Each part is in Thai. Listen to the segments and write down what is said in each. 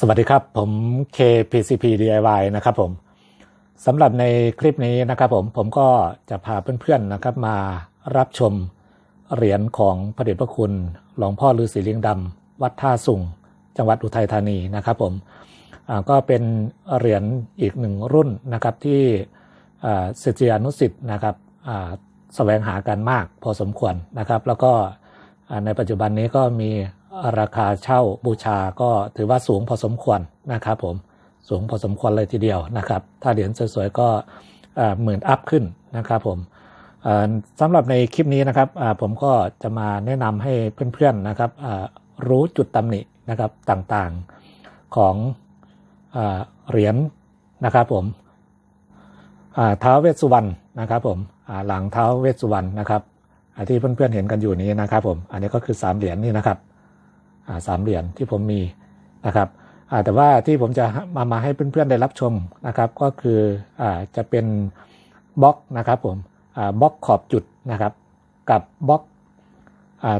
สวัสดีครับ ผม KPCP DIY นะครับผมสำหรับในคลิปนี้นะครับผมผมก็จะพาเพื่อนๆนะครับมารับชมเหรียญของพระเดชพระคุณหลวงพ่อฤาษีเลิงดำวัดท่าสุงจังหวัดอุทัยธานีนะครับผมก็เป็นเหรียญอีกหนึ่งรุ่นนะครับที่ศิษยานุสิ์นะครับอ่าแสวงหากันมากพอสมควรนะครับ แล้วก็ในปัจจุบันนี้ก็มี ราคาเช่าบูชาก็ถือว่าสูงพอสมควรนะครับผมสูงพอสมควรเลยทีเดียวนะครับ ถ้าเหรียญสวยๆก็หมื่นอัพขึ้นนะครับผมสำหรับในคลิปนี้นะครับผมก็จะมาแนะนำให้เพื่อนๆนะครับรู้จุดตำหนินะครับต่างๆของอเหรียญนะครับผมท้าวเวสสุวรรณนะครับผมหลังท้าวเวสสุวรรณนะครับที่เพื่อนๆเห็นกันอยู่นี้นะครับผมอันนี้ก็คือสามเหรียญนี่นะครับ สามเหรียญที่ผมมีนะครับแต่ว่าที่ผมจะมามาให้เพื่อนๆได้รับชมนะครับ ก็คืออจะเป็นบล็อกนะครับผมบล็อกขอบจุดนะครับ กับบล็อก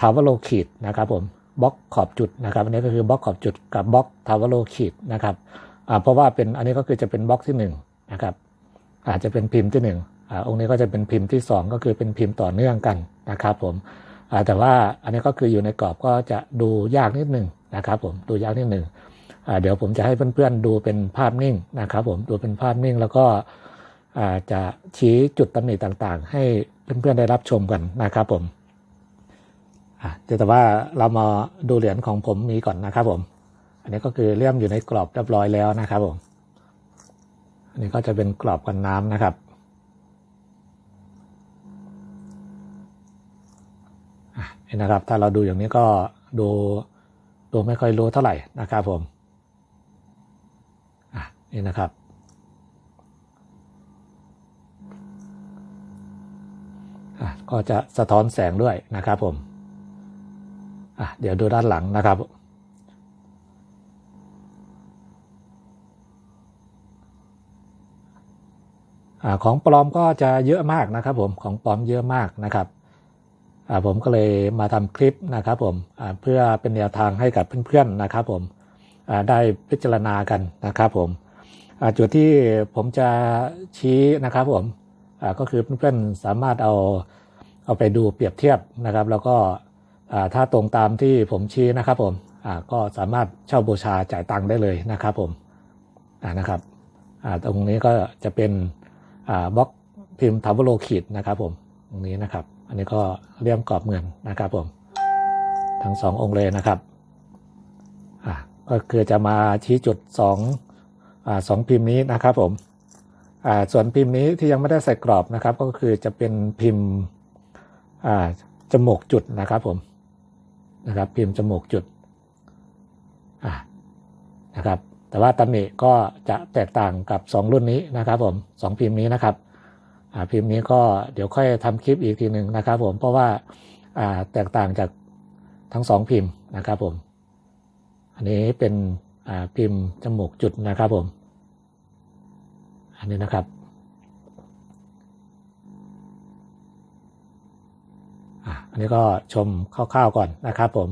ทาวเวโลขีดนะครับผมบล็อกขอบจุดนะครับอันนี้ก็คือบล็อกขอบจุดกับบล็อกทาวเวโลขีดนะครับเพราะว่าเป็นอันนี้ก็คือจะเป็นบล็อกที่1นงนะครับอาจจะเป็นพิมพ์ที่1นึ่งอ่าองค์นี้ก็จะเป็นพิมพ์ที่ 2 ก็คือเป็นพิมพ์ต่อเนื่องกันนะครับผม แต่ว่าอันนี้ก็คืออยู่ในกรอบก็จะดูยากนิดหนึ่งนะครับผมดูยากนิดหนึ่งอ่าเดี๋ยวผมจะให้เพื่อนๆดูเป็นภาพนิ่งนะครับผมดูเป็นภาพนิ่งแล้วก็อาจะชี้จุดตำหนิต่างๆ ให้เพื่อนๆได้รับชมกันนะครับผมอะเดี๋ยวแต่ว่าเรามาดูเหรียญของผมมีก่อนนะครับผม อันนี้ก็คือเลี่ยมอยู่ในกรอบเรียบร้อยแล้วนะครับผม อันนี้ก็จะเป็นกรอบกันน้ำนะครับอะ นี่นะครับ ถ้าเราดูอย่างนี้ก็ดูดูไม่ค่อยรู้เท่าไหร่นะครับผมอะนี่นะครับอะก็จะสะท้อนแสงด้วยนะครับผมอะเดี๋ยวดูด้านหลังนะครับอาของปลอมก็จะเยอะมากนะครับผม ของปลอมเยอะมากนะครับ ผมก็เลยมาทำคลิปนะครับผมเพื่อเป็นแนวทางให้กับเพื่อนๆนะครับผมได้พิจารณากันนะครับผมจุดที่ผมจะชี้นะครับผมก็คือเพื่อนๆสามารถเอาเอาไปดูเปรียบเทียบนะครับ แล้วก็ถ้าตรงตามที่ผมชี้นะครับผมก็สามารถเช่าบูชาจ่ายตังค์ได้เลยนะครับผมนะครับตรงนี้ก็จะเป็นบล็อกพิมพ์ทาวเวโลขีดนะครับผมตรงนี้นะครับ อันนี้ก็เลี่ยมกรอบเหมือนนะครับผม ทั้งสององค์เลยนะครับอ่าก็คือจะมาชี้จุดสองอ่าสองพิมพ์นี้นะครับผมอ่าส่วนพิมพ์นี้ที่ยังไม่ได้ใส่กรอบนะครับ ก็คือจะเป็นพิมพ์อ่าจมูกจุดนะครับผมนะครับพิมพ์จมูกจุดอ่านะครับแต่ว่าตำหนิก็จะแตกต่างกับ 2 รุ่นนี้นะครับผมสองพิมพ์นี้นะครับ พิมพ์นี้ก็เดี๋ยวค่อยทำคลิปอีกทีหนึ่งนะครับ ผมเพราะว่าแตกต่างจากทั้งสองพิมพ์นะครับผม อันนี้เป็นพิมพ์จมูกจุดนะครับผม อันนี้นะครับอันนี้ก็ชมคร่าวๆก่อนนะครับผม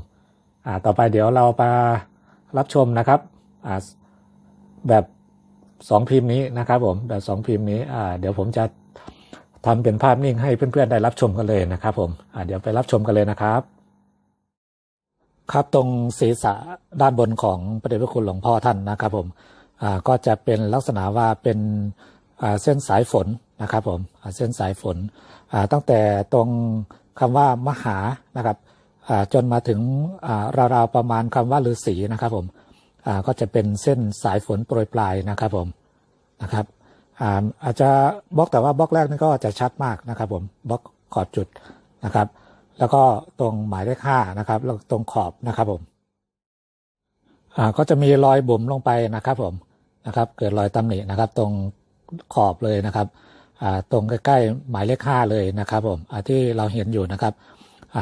ต่อไปเดี๋ยวเรามารับชมนะครับแบบสองพิมพ์นี้นะครับผมแบบสองพิมพ์นี้เดี๋ยวผมจะ ทำเป็นภาพนิ่งให้เพื่อนๆได้รับชมกันเลยนะครับ ผมเดี๋ยวไปรับชมกันเลยนะครับ ครับตรงศีรษะด้านบนของพระเดชพระคุณหลวงพ่อท่านนะครับ ผมก็จะเป็นลักษณะว่าเป็นเส้นสายฝนนะครับ ผมเส้นสายฝนตั้งแต่ตรงคำว่ามหานะครับจนมาถึงราวๆประมาณคำว่าฤาษีนะครับ ผมก็จะเป็นเส้นสายฝนโปรยปลายนะครับ ผมนะครับ อาจจะบล็อกแต่ว่าบล็อกแรกนี่ก็จะชัดมากนะครับผมบล็อกขอบจุดนะครับ แล้วก็ตรงหมายเลขห้านะครับแล้วตรงขอบนะครับผมก็จะมีรอยบุ๋มลงไปนะครับผมนะครับเกิดรอยตำหนินะครับ ตรงขอบเลยนะครับตรงใกล้ๆหมายเลขห้าเลยนะครับผมที่เราเห็นอยู่นะครับ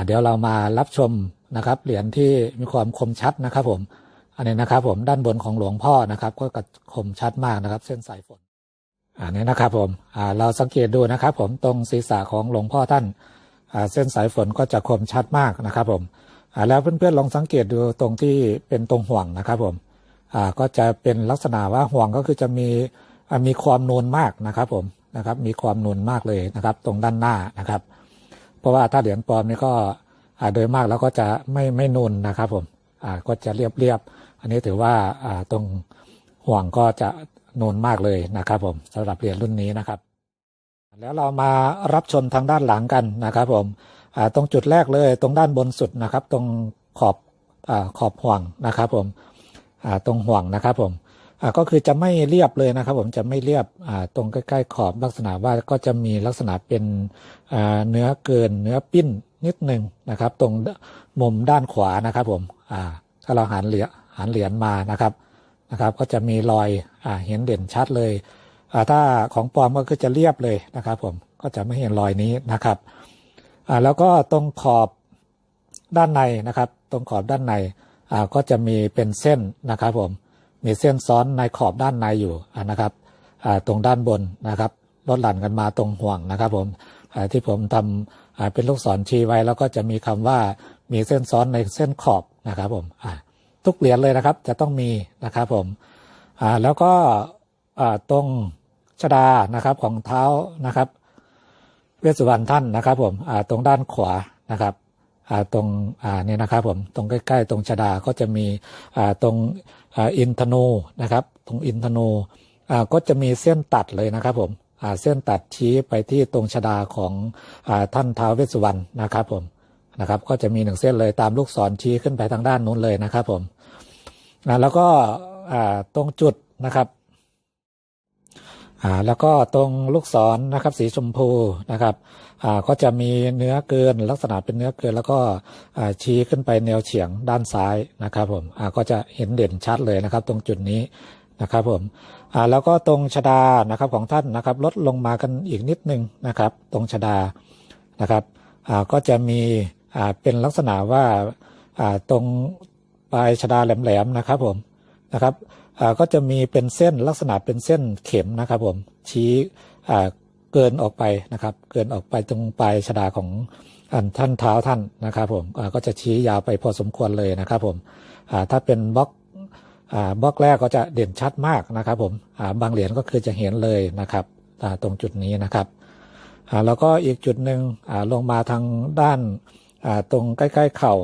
เดี๋ยวเรามารับชมนะครับเหรียญที่มีความคมชัดนะครับผมอันนี้นะครับผมด้านบนของหลวงพ่อนะครับ ก็กระคมชัดมากนะครับ เส้นสายฝน อันนี้นะครับผมเราสังเกตดูนะครับผมตรงศีรษะของหลวงพ่อท่านเส้นสายฝนก็จะคมชัดมากนะครับผมแล้วเพื่อนๆลองสังเกตดูตรงที่เป็นตรงห่วงนะครับผมก็จะเป็นลักษณะว่าห่วงก็คือจะมีมีความนูนมากนะครับผมนะครับมีความนูนมากเลยนะครับ ตรงด้านหน้านะครับ เพราะว่าถ้าเหรียญปลอมนี่ก็โดยมากแล้วก็จะไม่ไม่นูนนะครับผมก็จะเรียบเรียบๆอันนี้ถือว่าตรงห่วงก็จะ นูนมากเลยนะครับ ผมสำหรับเหรียญรุ่นนี้นะครับ แล้วเรามารับชมทางด้านหลังกันนะครับ ผมตรงจุดแรกเลยตรงด้านบนสุดนะครับ ตรงขอบอขอบห่วงนะครับ ผมตรงห่วงนะครับผมก็คือจะไม่เรียบเลยนะครับ ผมจะไม่เรียบตรงใกล้ๆขอบลักษณะว่าก็จะมีลักษณะเป็นเนื้อเกินเนื้อปิ้นนิดหนึ่งนะครับ ตรงมุมด้านขวานะครับ ผมถ้าเราหันเหรียญหันเหรียญมานะครับ นะครับ ก็จะมีรอยอ่าเห็นเด่นชัดเลยอ่าถ้าของปลอมก็คือจะเรียบเลยนะครับ ผมก็จะไม่เห็นรอยนี้นะครับอ่าแล้วก็ตรงขอบด้านในนะครับ ตรงขอบด้านในอ่าก็จะมีเป็นเส้นนะครับ ผมมีเส้นซ้อนในขอบด้านในอยู่นะครับอ่าตรงด้านบนนะครับลดหลั่นกันมาตรงห่วงนะครับ ผมอ่าที่ผมทำอ่าเป็นลูกศรชี้ไว้ แล้วก็จะมีคำว่ามีเส้นซ้อนในเส้นขอบนะครับ ผมอ่า ทุกเหรียญเลยนะครับ จะต้องมีนะครับผมอ่าแล้วก็อ่าตรงชดานะครับของเท้านะครับ เวสสุวรรณท่านนะครับ ผมอ่าตรงด้านขวานะครับอ่าตรงอ่าเนี่ยนะครับผมตรงใกล้ ๆ ตรงชดาก็จะมีอ่าตรงอ่าอินทนูนะครับ ตรงอินทนูอ่าก็จะมีเส้นตัดเลยนะครับ ผมอ่าเส้นตัดชี้ไปที่ตรงชดาของอ่าท่านท้าวเวสสุวรรณนะครับผมนะครับ ก็จะมีหนึ่งเส้นเลยตามลูกศรชี้ขึ้นไปทางด้านนู้นเลยนะครับผม อ่าแล้วก็อ่าตรงจุดนะครับอ่าแล้วก็ตรงลูกศรนะครับสีชมพูนะครับอ่าก็จะมีเนื้อเกินลักษณะเป็นเนื้อเกิน แล้วก็อ่าชี้ขึ้นไปแนวเฉียงด้านซ้ายนะครับผมอ่าก็จะเห็นเด่นชัดเลยนะครับ ตรงจุดนี้นะครับผมอ่าแล้วก็ตรงชดานะครับของท่านนะครับลดลงมากันอีกนิดนึงนะครับ ตรงชดานะครับอ่าก็จะมีอ่าเป็นลักษณะว่าอ่าตรง ปลายชดาแหลมๆนะครับผมนะครับก็จะมีเป็นเส้นลักษณะเป็นเส้นเข็มนะครับผมชี้เกินออกไปนะครับ เกินออกไปตรงปลายชดาของท่านเท้าท่านนะครับผมก็จะชี้ยาวไปพอสมควรเลยนะครับผมถ้าเป็นบล็อกบล็อกแรกก็จะเด่นชัดมากนะครับผมบางเหรียญก็คือจะเห็นเลยนะครับตรงจุดนี้นะครับแล้วก็อีกจุดหนึ่งลงมาทางด้านตรงใกล้ ๆ เข่า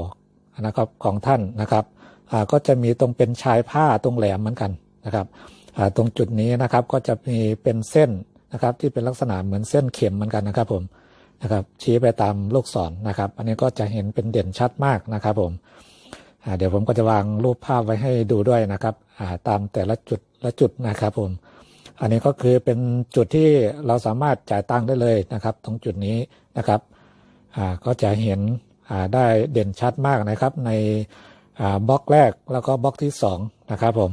นะครับของท่านนะครับ ก็จะมีตรงเป็นชายผ้าตรงแหลมเหมือนกันนะครับตรงจุดนี้นะครับก็จะมีเป็นเส้นนะครับที่เป็นลักษณะเหมือนเส้นเข็มเหมือนกันนะครับผมนะครับชี้ไปตามลูกศรนะครับ อันนี้ก็จะเห็นเป็นเด่นชัดมากนะครับผมเดี๋ยวผมก็จะวางรูปภาพไว้ให้ดูด้วยนะครับาตามแต่ละจุดละจุดนะครับผมอันนี้ก็คือเป็นจุดที่เราสามารถจ่ายตังค์ได้เลยนะครับ ตรงจุดนี้นะครับก็จะเห็นได้เด่นชัดมากนะครับใน บล็อกแรกแล้วก็บล็อกที่สองนะครับผม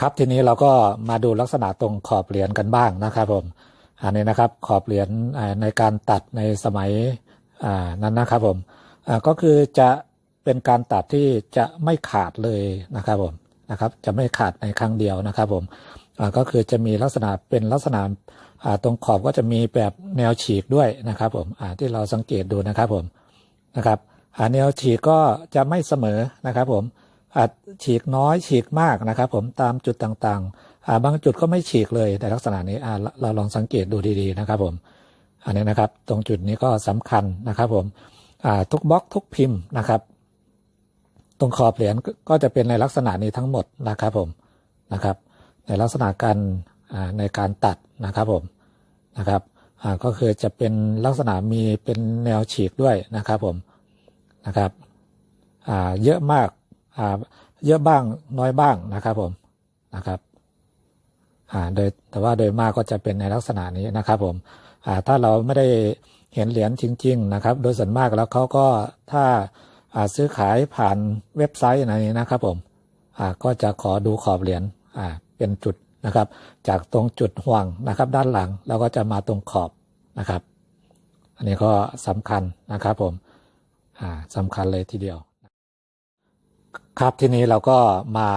ครับทีนี้เราก็มาดูลักษณะตรงขอบเหรียญกันบ้างนะครับผมอันนี้นะครับขอบเหรียญในการตัดในสมัยนั้นนะครับผมก็คือจะเป็นการตัดที่จะไม่ขาดเลยนะครับผมนะครับจะไม่ขาดในครั้งเดียวนะครับผมก็คือจะมีลักษณะเป็นลักษณะตรงขอบก็จะมีแบบแนวฉีกด้วยนะครับผมที่เราสังเกตดูนะครับผมนะครับ อ่าแนวฉีกก็จะไม่เสมอนะครับผมอาจฉีกน้อยฉีกมากนะครับ ผมตามจุดต่างๆาบางจุดก็ไม่ฉีกเลยในลักษณะนี้เราลองสังเกตดูดีๆนะครับ ผม อันนี้นะครับ ตรงจุดนี้ก็สำคัญนะครับ ผมทุกบล็อกทุกพิมพ์นะครับ ตรงขอบเหรียญก็จะเป็นในลักษณะนี้ทั้งหมดนะครับผมนะครับ ในลักษณะการในการตัดนะครับผมนะครับก็คือจะเป็นลักษณะมีเป็นแนวฉีกด้วยนะครับผม นะครับเยอะมากเยอะบ้างน้อยบ้างนะครับผมนะครับโดยแต่ว่าโดยมากก็จะเป็นในลักษณะนี้นะครับผมถ้าเราไม่ได้เห็นเหรียญจริง ๆ นะครับ โดยส่วนมากแล้วเขาก็ถ้าซื้อขายผ่านเว็บไซต์อะไรนี้นะครับผมก็จะขอดูขอบเหรียญเป็นจุดนะครับ จากตรงจุดห่วงนะครับ ด้านหลังแล้วก็จะมาตรงขอบนะครับ อันนี้ก็สำคัญนะครับผม สำคัญเลยทีเดียว ครับทีนี้เราก็มา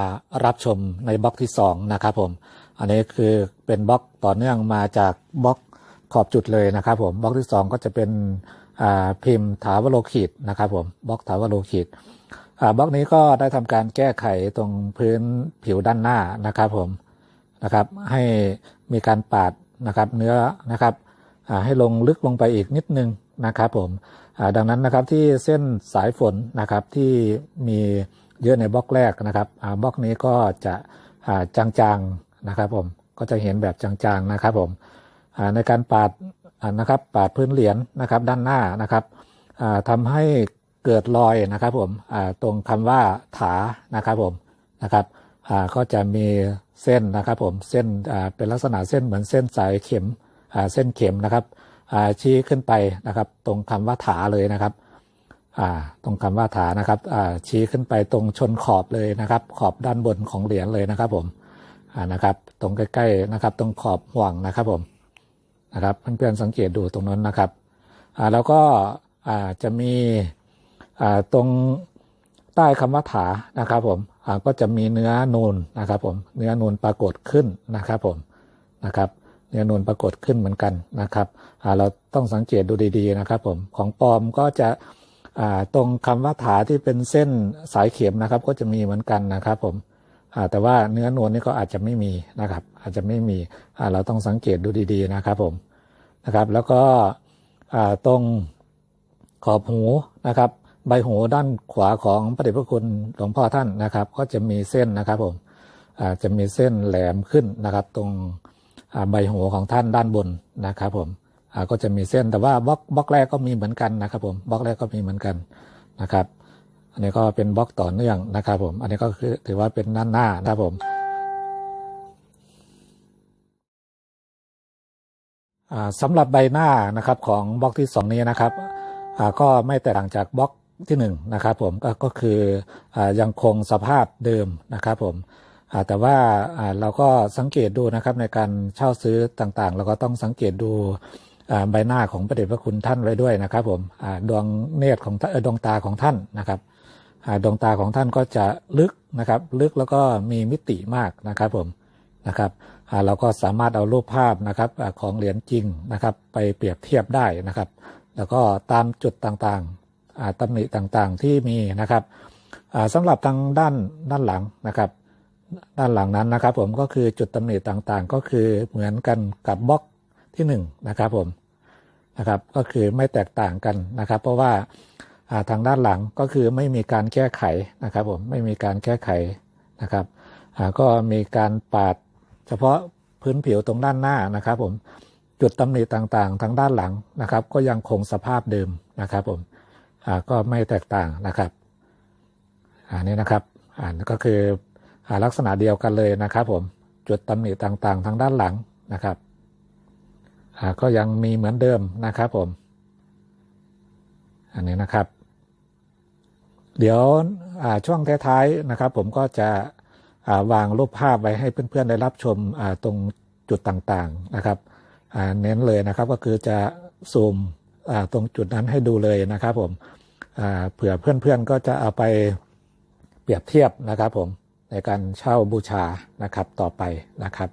รับชมในบล็อกที่สองนะครับผม อันนี้คือเป็นบล็อกต่อเนื่องมาจากบล็อกขอบจุดเลยนะครับผมบล็อกที่สองก็จะเป็นพิมพ์ถาวโลขีดนะครับผมบล็อกถาวโลขีดบล็อกนี้ก็ได้ทำการแก้ไขตรงพื้นผิวด้านหน้านะครับผมนะครับให้มีการปาดนะครับเนื้อนะครับให้ลงลึกลงไปอีกนิดนึง นะครับผมดังนั้นนะครับที่เส้นสายฝนนะครับที่มีเยอะในบล็อกแรกนะครับบล็อกนี้ก็จะจางๆนะครับผมก็จะเห็นแบบจางๆนะครับผมในการปาดนะครับปาดพื้นเหรียญนะครับด้านหน้านะครับอ่าทำให้เกิดรอยนะครับผมตรงคำว่าถานะครับผมนะครับก็จะมีเส้นนะครับผมเส้นเป็นลักษณะเส้นเหมือนเส้นสายเข็มเส้นเข็มนะครับ ชี้ขึ้นไปนะครับ ตรงคำว่าถาเลยนะครับตรงคำว่าถานะครับชี้ขึ้นไปตรงชนขอบเลยนะครับ ขอบด้านบนของเหรียญเลยนะครับผมนะครับ ตรงใกล้ๆนะครับ ตรงขอบห่วงนะครับผมนะครับเพื่อนๆสังเกตดูตรงนั้นนะครับแล้วก็จะมีตรงใต้คำว่าถานะครับผมก็จะมีเนื้อนูนนะครับผมเนื้อนูนปรากฏขึ้นนะครับผมนะครับ เนื้อนูนปรากฏขึ้นเหมือนกันนะครับเราต้องสังเกตดูดี ๆ นะครับผมของปลอมก็จะตรงคำว่าถาที่เป็นเส้นสายเข็มนะครับ ก็จะมีเหมือนกันนะครับผมแต่ว่าเนื้อนวลนี่ก็อาจจะไม่มีนะครับ อาจจะไม่มีเราต้องสังเกตดูดี ๆ นะครับผมนะครับ แล้วก็ตรงขอบหูนะครับ ใบหูด้านขวาของพระเดชพระคุณหลวงพ่อท่านนะครับ ก็จะมีเส้นนะครับผมจะมีเส้นแหลมขึ้นนะครับ ตรง ใบหูของท่านด้านบนนะครับผมก็จะมีเส้นแต่ว่าบล็อกบล็อกแรกก็มีเหมือนกันนะครับผมบล็อกแรกก็มีเหมือนกันนะครับ อันนี้ก็เป็นบล็อกต่อเนื่องนะครับผม อันนี้ก็คือถือว่าเป็นด้านหน้านะครับผมอ่าสำหรับใบหน้านะครับของบล็อกที่สองนี้นะครับก็ไม่แตกต่างจากบล็อกที่หนึ่งนะครับผมก็คืออยังคงสภาพเดิมนะครับผม แต่ว่าเราก็สังเกตดูนะครับในการเช่าซื้อต่างๆ เราก็ต้องสังเกตดูใบหน้าของพระเดชพระคุณท่านไว้ด้วยนะครับผมดวงเนตรของดวงตาของท่านนะครับดวงตาของท่านก็จะลึกนะครับ ลึกแล้วก็มีมิติมากนะครับผมนะครับเราก็สามารถเอารูปภาพนะครับของเหรียญจริงนะครับ ไปเปรียบเทียบได้นะครับ แล้วก็ตามจุดต่างๆตำหนิต่างๆที่มีนะครับสำหรับทางด้านด้านหลังนะครับ ด้านหลังนั้นนะครับ ผมก็คือจุดตำหนิต่างๆ ก็คือเหมือนกันกับบล็อกที่หนึ่งนะครับผมนะครับ ก็คือไม่แตกต่างกันนะครับ เพราะว่าทางด้านหลังก็คือไม่มีการแก้ไขนะครับผมไม่มีการแก้ไขนะครับก็มีการปาดเฉพาะพื้นผิวตรงด้านหน้านะครับผมจุดตำหนิต่างๆ ทางด้านหลังนะครับ ก็ยังคงสภาพเดิมนะครับผมก็ไม่แตกต่างนะครับอันนี้นะครับอ่าก็คือ ลักษณะเดียวกันเลยนะครับผมจุดตำหนิต่างๆ ทางด้านหลังนะครับก็ยังมีเหมือนเดิมนะครับผม อันนี้นะครับ เดี๋ยวช่วงท้ายๆนะครับ ผมก็จะาวางรูปภาพไว้ให้เพื่อนๆได้รับชมตรงจุดต่างๆนะครับเน้นเลยนะครับก็คือจะซูมตรงจุดนั้นให้ดูเลยนะครับ ผมเผื่อเพื่อนๆก็จะเอาไปเปรียบเทียบนะครับผม ในการเช่าบูชานะครับต่อไปนะครับ